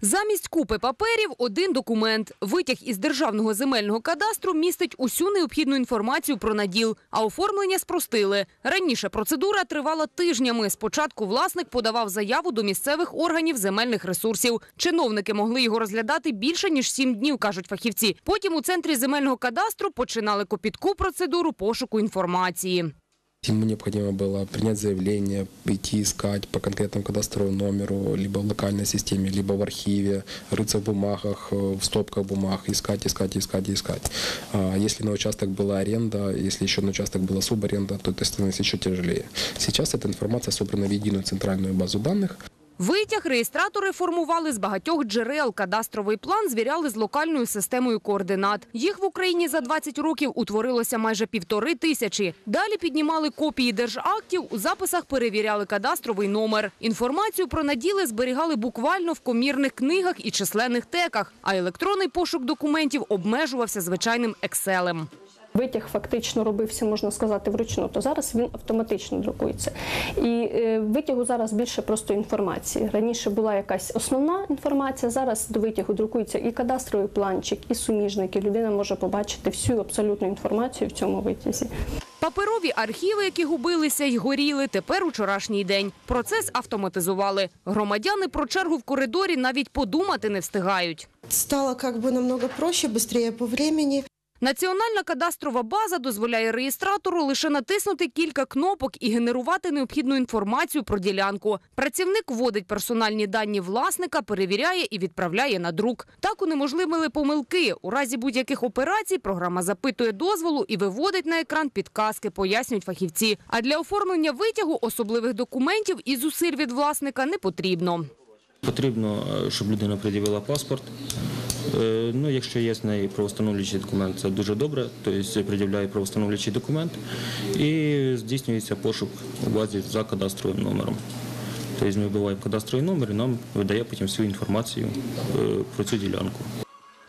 Замість купи паперів один документ. Витяг із державного земельного кадастру містить усю необхідну інформацію про наділ, а оформлення спростили. Раніше процедура тривала тижнями. Спочатку власник подавав заяву до місцевих органів земельних ресурсів. Чиновники могли його розглядати більше ніж сім днів, кажуть фахівці. Потім у центрі земельного кадастру починали копітку процедуру пошуку інформації. Ему необходимо было принять заявление, идти искать по конкретному кадастровому номеру, либо в локальной системе, либо в архиве, рыться в бумагах, э, в стопках бумаг, искать, искать, искать, искать. А Если на участок была аренда, если еще на участок была субаренда, то это становится еще тяжелее. Сейчас эта информация собрана в единую центральную базу данных. Витяг реєстратори формували з багатьох джерел. Кадастровий план звіряли з локальною системою координат. Їх в Україні за 20 років утворилося майже півтори тисячі. Далі піднімали копії держактів, у записах перевіряли кадастровий номер. Інформацію про наділи зберігали буквально в комірних книгах і численних теках, а електронний пошук документів обмежувався звичайним екселем. Витяг фактично робився, можна сказати, вручну, то зараз він автоматично друкується. І е, витягу зараз більше просто інформації. Раніше була якась основна інформація, зараз до витягу друкується і кадастровий планчик, і суміжники. Людина може побачити всю абсолютну інформацію в цьому витязі. Паперові архіви, які губилися й горіли, тепер учорашній день. Процес автоматизували. Громадяни про чергу в коридорі навіть подумати не встигають. Стало как бы намного проще, быстрее по времени. Національна кадастрова база дозволяє реєстратору лише натиснути кілька кнопок і генерувати необхідну інформацію про ділянку. Працівник вводить персональні дані власника, перевіряє і відправляє на друк. Так унеможливили помилки. У разі будь-яких операцій програма запитує дозволу і виводить на екран підказки, пояснюють фахівці. А для оформлення витягу особливих документів і зусиль від власника не потрібно. Потрібно, е, щоб людина пред'явила паспорт. Е, Ну, якщо є з неї правостановлюючий документ, це дуже добре. Тобто пред'являє правостановлюючий документ і здійснюється пошук у базі за кадастровим номером. Тобто ми вбиваємо кадастровий номер і нам видає потім всю інформацію е, про цю ділянку.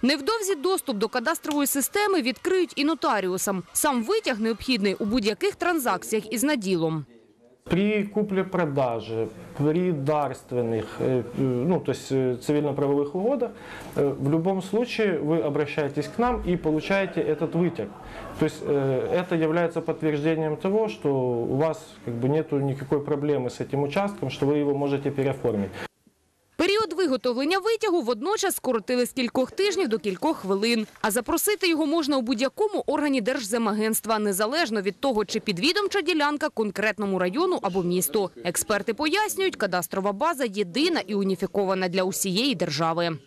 Невдовзі доступ до кадастрової системи відкриють і нотаріусам. Сам витяг необхідний у будь-яких транзакціях із наділом. При купле-продаже, при дарственных, э, э, ну, то есть э, цивильно-правовых угодах, э, в любом случае вы обращаетесь к нам и получаете этот вытяг. То есть э, это является подтверждением того, что у вас как бы нету никакой проблемы с этим участком, что вы его можете переоформить. Виготовлення витягу водночас скоротили з кількох тижнів до кількох хвилин. А запросити його можна у будь-якому органі Держземагентства, незалежно від того, чи підвідомча ділянка конкретному району або місту. Експерти пояснюють, кадастрова база єдина і уніфікована для усієї держави.